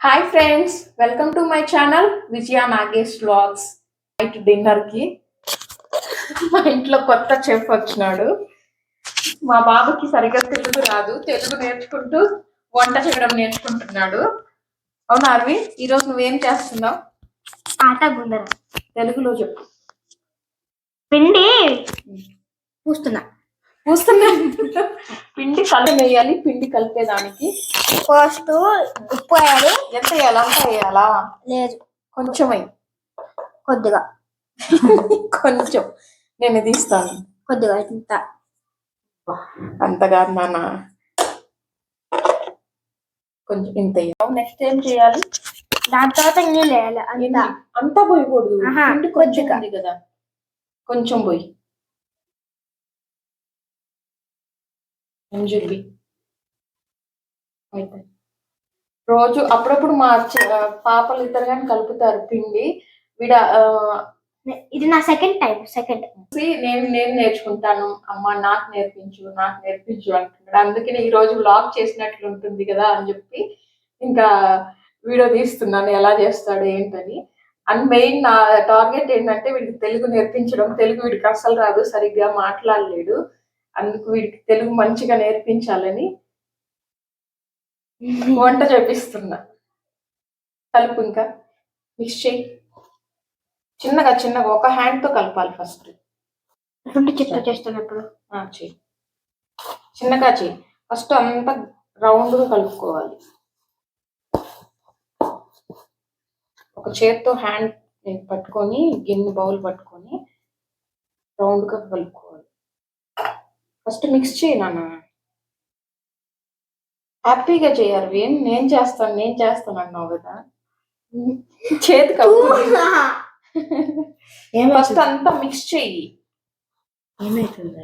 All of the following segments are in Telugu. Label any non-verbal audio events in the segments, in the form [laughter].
Hi friends welcome to my channel Vijaya Nagesh vlogs night డిన్నర్కి. మా ఇంట్లో కొత్త చెఫ్ వచ్చినాడు. మా బాబుకి సరిగ్గా తెలుగు రాదు. తెలుగు నేర్చుకుంటూ వంట చేయడం నేర్చుకుంటున్నాడు. అవునా అరవి? ఈరోజు నువ్వేం చేస్తున్నావు? ఆట గుండర తెలుగులో చెప్పు. పిండి. పూస్తున్నా. పూస్తున్నా పిండి కలిపి వేయాలి పిండి కలిపేదానికి. ఫస్ట్ ఉప్పు వేయాలి. ఎంత వేయాలా? అంత వేయాలా? లేదు. కొంచెం వేయి. కొద్దిగా. [laughs] కొంచెం. నేను ఇది ఇస్తాను కొద్దిగా ఇంత. అంతగా నాన్న. కొంచెం ఇంత నెక్స్ట్ ఏం చేయాలి? దాని తర్వాత నీళ్ళు వేయాలి అంత? అంతా పోయకూడదు. కొద్దిగా. కదా. కొంచెం పోయి. అంజులి అయితే రోజు అప్పుడప్పుడు మా పాపలు ఇద్దరు కానీ కలుపుతారు పిండి. వీడ ఇది నా సెకండ్ టైం సెకండ్ నేను నేను నేర్చుకుంటాను. అమ్మ నాకు నేర్పించు నాకు నేర్పించు అంటున్నాడు. అందుకని ఈ రోజు వ్లాగ్ చేసినట్లు ఉంటుంది కదా అని చెప్పి ఇంకా వీడియో తీస్తున్నాను. ఎలా చేస్తాడు ఏంటని. అండ్ మెయిన్ నా టార్గెట్ ఏంటంటే వీడికి తెలుగు నేర్పించడం. తెలుగు వీడికి అస్సలు రాదు. సరిగ్గా మాట్లాడలేడు. అందుకు వీడికి తెలుగు మంచిగా నేర్పించాలని వంట చేపిస్తున్నా. కలుపు ఇంకా. మిక్స్ చేయి. చిన్నగా చిన్నగా ఒక హ్యాండ్తో కలపాలి ఫస్ట్ రెండు చెట్లు చేస్తున్నప్పుడు ఆ, చెయ్యి చిన్నగా చెయ్యి ఫస్ట్ అంతా రౌండ్గా కలుపుకోవాలి. ఒక చేత్తో హ్యాండ్ పట్టుకొని గిన్నె బౌల్ పట్టుకొని రౌండ్గా కలుపుకోవాలి ఫస్ట్ మిక్స్ చేయి నాన్న. హ్యాపీగా చేయాలి ఏం నేను చేస్తాను నేను చేస్తాను అన్నావు కదా. చేతి ఫస్ట్ అంతా మిక్స్ చెయ్యి ఏమైతుంది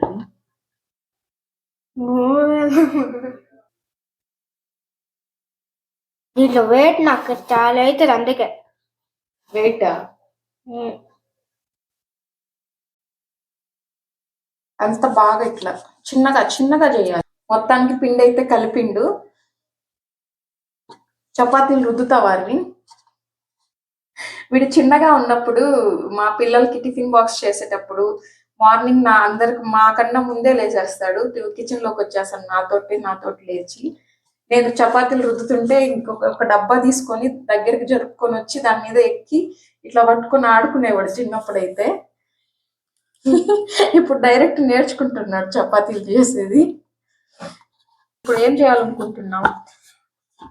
దీంట్లో వెయిట్ నాకు చాలా అవుతుంది అందుకే. వెయిట్? అంత బాగా ఇట్లా. చిన్నగా చిన్నగా చేయాలి. మొత్తానికి పిండి అయితే కలిపిండు. చపాతీలు రుద్దుతా వారిని. వీడు చిన్నగా ఉన్నప్పుడు మా పిల్లలకి టిఫిన్ బాక్స్ చేసేటప్పుడు మార్నింగ్ నా అందరికి మా కన్నా ముందే లేచేస్తాడు. కిచెన్లోకి వచ్చేస్తాను నాతోటి నాతోటి లేచి. నేను చపాతీలు రుద్దుతుంటే ఇంకొక ఒక డబ్బా తీసుకొని దగ్గరికి జరుపుకొని వచ్చి దాని మీద ఎక్కి ఇట్లా పట్టుకొని ఆడుకునేవాడు చిన్నప్పుడైతే. [laughs] ఇప్పుడు డైరెక్ట్ నేర్చుకుంటున్నాడు చపాతీలు చేసేది. ఇప్పుడు ఏం చేయాలనుకుంటున్నాం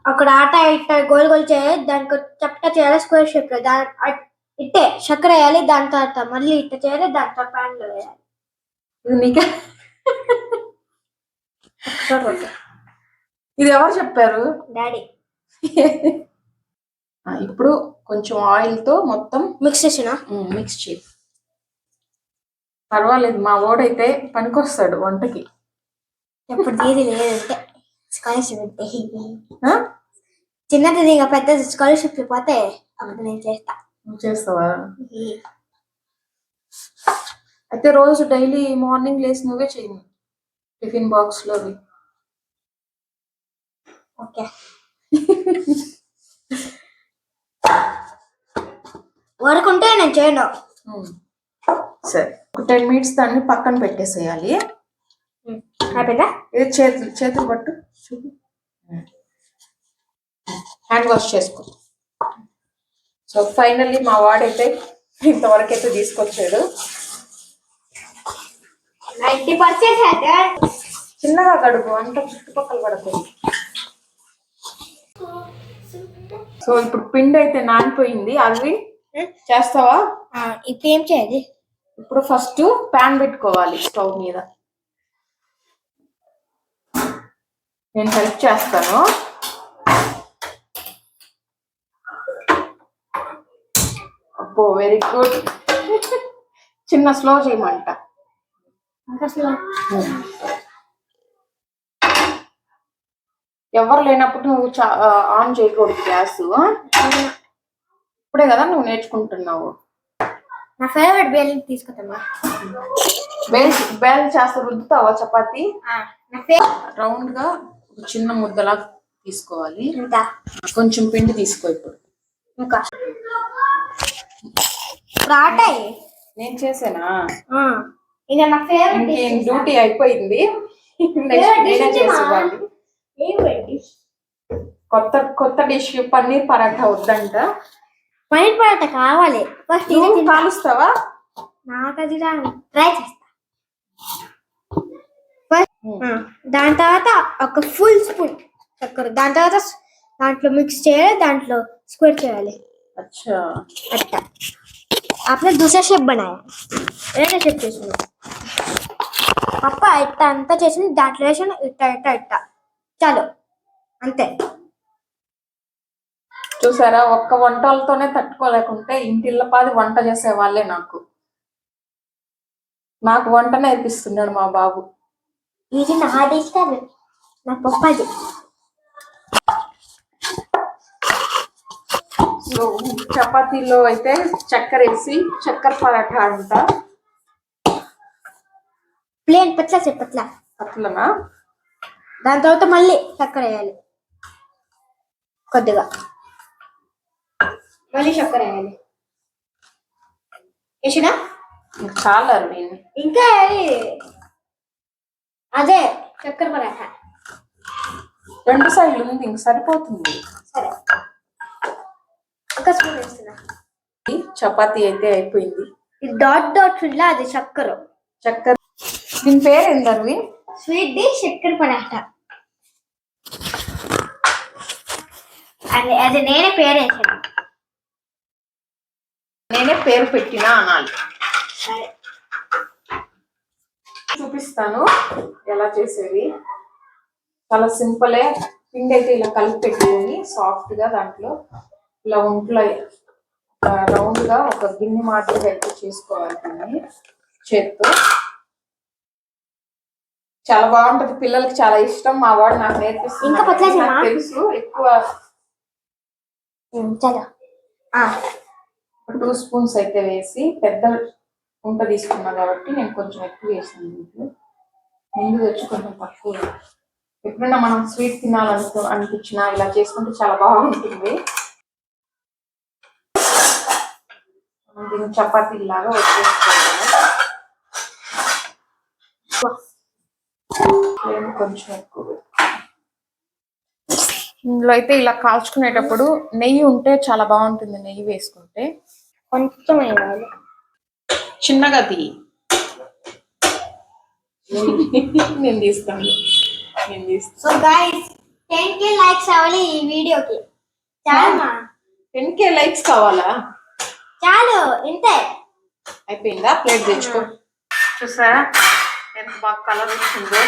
అక్కడ ఆట ఇట్ట గోల్ గోల్ చేయాలి దానికి చప్పట చేయాలి స్క్వేర్ షేప్ దాని ఇట్టే చక్కెర వేయాలి దాని తర్వాత మళ్ళీ ఇట్ట చేయాలి దాని తర్వాత ప్యాన్లో వేయాలి. ఇది నీకే? ఇది ఎవరు చెప్పారు? డాడీ. ఇప్పుడు కొంచెం ఆయిల్తో మొత్తం మిక్స్ చేసిన? మిక్స్ చేయి. పర్వాలేదు మా ఓడైతే పనికొస్తాడు వంటకి. ఎప్పుడు తీది లేదంటే స్కాలర్షిప్? చిన్నది ఇంకా పెద్ద స్కాలర్షిప్ పోతే అప్పుడు నేను చేస్తా. నువ్వు చేస్తావా? అయితే రోజు డైలీ మార్నింగ్ లేసి నువ్వే చెయ్యి. టిఫిన్ బాక్స్లో అవి. ఓకే. [laughs] వరకుంటే నేను చేయను. సరే. ఒక టెన్ మినిట్స్ దాన్ని పక్కన పెట్టేసేయాలి. అయిపోయిందా ఇది చేతులు చేతులు పట్టు. హ్యాండ్ వాష్ చేసుకో. సో ఫైనల్లీ మా వాడైతే ఇంతవరకు అయితే తీసుకొచ్చాడు పర్సెంట్ చిన్నగా గడుపు అంత చుట్టుపక్కల పడుతుంది సో ఇప్పుడు పిండి అయితే నానిపోయింది. అవి చేస్తావా? ఇప్పుడు ఏం చేయాలి? ఇప్పుడు ఫస్ట్ ప్యాన్ పెట్టుకోవాలి స్టవ్ మీద. నేను హెల్ప్ చేస్తాను. అబ్బో వెరీ గుడ్ చిన్న స్లో చేయమంట. ఎవరు లేనప్పుడు నువ్వు చా- ఆన్ చేయకూడదు గ్యాస్. ఇప్పుడే కదా నువ్వు నేర్చుకుంటున్నావు. నా ఫేవరెట్ బిర్యానీ తీసుకుంటామా బేల్ బేల్ చేస్తా రుద్దుతావా చపాతి? నా ఫేవరెట్ రౌండ్గా ఒక చిన్న ముద్దలా తీసుకోవాలి. ఇంత కొంచెం పిండి తీసుకో ఇప్పుడు. ఇంకా? వేయి. నేను చేసానా? ఆ, ఇక నా ఫేవరెట్ ఇంకేం డ్యూటీ అయిపోయింది. కొత్త కొత్త డిష్ పన్నీర్ పరాఠా వద్దంట. పైన పడట కావాలి ఫస్ట్ ఇది నువ్వు తింటా. కాలుస్తావా నాకు అది రాదు ట్రై చేస్తా ఫస్ట్ ఆ, దాని తర్వాత ఒక ఫుల్ స్పూన్ చక్కెర దాని తర్వాత స్- దాంట్లో మిక్స్ చేయాలి దాంట్లో స్క్వేర్ చేయాలి అచ్చా अच्छा आपने दूसरा शेप बनाया వేరే షేప్ చేసిన పప్ప ఇట్ట అంతా చేసింది దాంట్లో వేసిన ఇట్ట ఇట్ట ఇట్ట చాలు అంతే చూసారా? ఒక్క వంటలతోనే తట్టుకోలేకుంటే ఇంటిల్ల పాది వంట చేసే వాళ్ళే నాకు. నాకు వంట నేర్పిస్తున్నాడు మా బాబు. ఇది నా డిష్ కాదు నా పప్పది సో చపాతీలో అయితే చక్కెర వేసి చక్కెర పరాఠా అంట. ప్లేన్ పట్ల సే పట్ల అట్లనా దాని తర్వాత మళ్ళీ చక్కెర వేయాలి. కొద్దిగా. మళ్ళీ చక్కెర వేయాలి వేసినా చాలా ఇంకా వేయాలి అదే చక్కెర పరాఠా. రెండు సైడ్లు ఉంది ఇంక సరిపోతుంది. సరే. ఒక స్పూన్ వేస్తున్నా. చపాతీ అయితే అయిపోయింది. ఇది డాట్ డాట్ ఉందా అది చక్కెర. చక్కెర. దీని పేరు ఏంది అరవింద్ స్వీట్ డిష్ చక్కెర పరాఠా. అది అది నేనే పేరు వేసాను నేనే పేరు పెట్టినా అనాలి. చూపిస్తాను ఎలా చేసేది. చాలా సింపులే పిండి అయితే ఇలా కలిపి పెట్టుకొని సాఫ్ట్గా దాంట్లో ఇలా ఒంట్లో రౌండ్గా ఒక గిన్నె మాదిరిగా అయితే చేసుకోవాలి దీన్ని చేత్తో. చాలా బాగుంటది పిల్లలకి చాలా ఇష్టం మా వాడు నాకు చేయనా? తెలుసు ఎక్కువ చలో టూ స్పూన్స్ అయితే వేసి పెద్ద ఉంట తీసుకున్నా కాబట్టి నేను కొంచెం ఎక్కువ వేసాను దీంట్లో ముందు వచ్చి కొంచెం తక్కువ ఎప్పుడైనా మనం స్వీట్ తినాలను అనిపించినా ఇలా చేసుకుంటే చాలా బాగుంటుంది. దీన్ని చపాతీలాగా వచ్చేసుకోవాలి కొంచెం ఎక్కువ ఇందులో అయితే ఇలా కాల్చుకునేటప్పుడు నెయ్యి ఉంటే చాలా బాగుంటుంది నెయ్యి వేసుకుంటే. కొంచెం వేయాలి. చిన్నగా తీ. నేను తీస్తాను. నేను తీస్తాను so guys ten K likes అవ్వాలి ఈ వీడియోకి. చాలు టెన్ కే లైక్స్ కావాలా? చాలు ఇంతే. అయిపోయిందా? ప్లేట్ తెచ్చుకో. చూసారా? ఎంత బాగా కలర్ వచ్చిందో.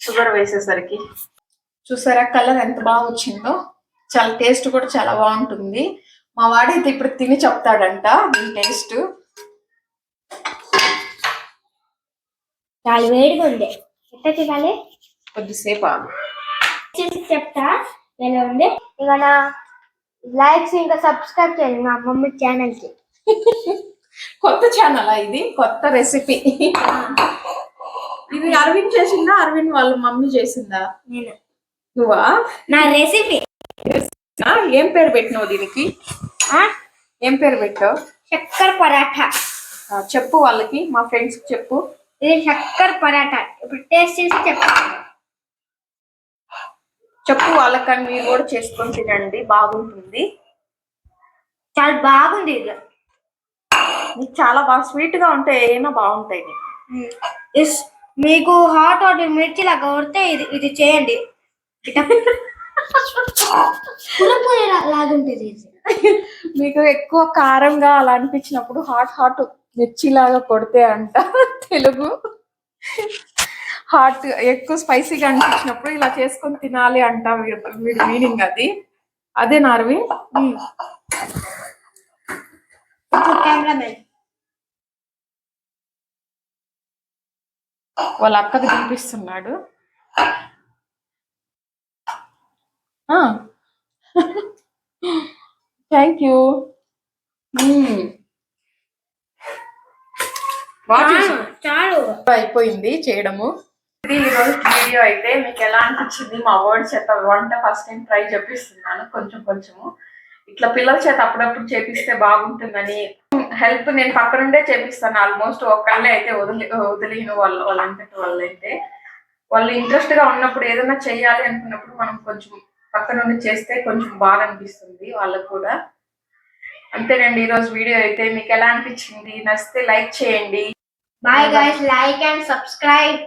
షుగర్ వేసేసరికి. చూసారా కలర్ ఎంత బాగా వచ్చిందో? చాలా టేస్ట్ కూడా చాలా బాగుంటుంది. మా వాడైతే ఇప్పుడు తిని చెప్తాడంట దీని టేస్ట్. చాలా వేడిగా ఉంది. ఎట్లా తినాలి? కొద్దిసేపు చేసి చెప్తా ఎలా ఉంది? ఇంకా నా లైక్స్ ఇంకా సబ్స్క్రైబ్ చేయండి మా మమ్మీ ఛానల్కి కొత్త ఛానల్ ఇది? కొత్త రెసిపీ [laughs] ఇది అరవింద్ చేసిందా? అరవింద్ వాళ్ళ మమ్మీ చేసిందా? నేను. నువ్వా? నా రెసిపీ. ఏం పేరు పెట్టినావు దీనికి? ఏం పేరు పెట్టావు? చక్కర పరాఠా. చెప్పు వాళ్ళకి మా ఫ్రెండ్స్ చెప్పు. ఇది చక్కర పరాఠా. ఇప్పుడు టేస్ట్ చేసి చెప్తాను చెప్పు వాళ్ళకని మీరు కూడా చేసుకొని తినండి బాగుంటుంది. చాలా బాగుంది ఇది. నీకు చాలా బాగా స్వీట్గా ఉంటే ఏమైనా బాగుంటాయి మీకు హాట్ హాట్ మిర్చి లాగా కొడితే ఇది ఇది చేయండి. లాగుంటుంది మీకు ఎక్కువ కారంగా అలా అనిపించినప్పుడు హాట్ హాట్ మిర్చి లాగా కొడితే అంట తెలుగు. హాట్ ఎక్కువ స్పైసీగా అనిపించినప్పుడు ఇలా చేసుకొని తినాలి అంట వీడి మీనింగ్ అది. అదే నార్వి? వాళ్ళ అక్కకి తినిపిస్తున్నాడు. థ్యాంక్ యూ చాలు అయిపోయింది చేయడము. ఇది ఈ రోజు వీడియో అయితే మీకు ఎలా అనిపించింది? మా వర్డ్ చేత వంట ఫస్ట్ టైం ట్రై చేపిస్తున్నాను కొంచెం కొంచెము. ఇట్లా పిల్లల చేత అప్పుడప్పుడు చేపిస్తే బాగుంటుందని హెల్ప్ నేను పక్క నుండే చేపిస్తాను. ఆల్మోస్ట్ ఒకళ్ళే అయితే వదిలి వదిలేను వాళ్ళు వాళ్ళంతటి వాళ్ళు అయితే వాళ్ళు ఇంట్రెస్ట్గా ఉన్నప్పుడు ఏదైనా చెయ్యాలి అనుకున్నప్పుడు మనం కొంచెం పక్క నుండి చేస్తే కొంచెం బాగా అనిపిస్తుంది వాళ్ళకు కూడా. అంతేనండి ఈ రోజు వీడియో అయితే మీకు ఎలా అనిపించింది? నచ్చితే లైక్ చేయండి. Bye guys like and subscribe.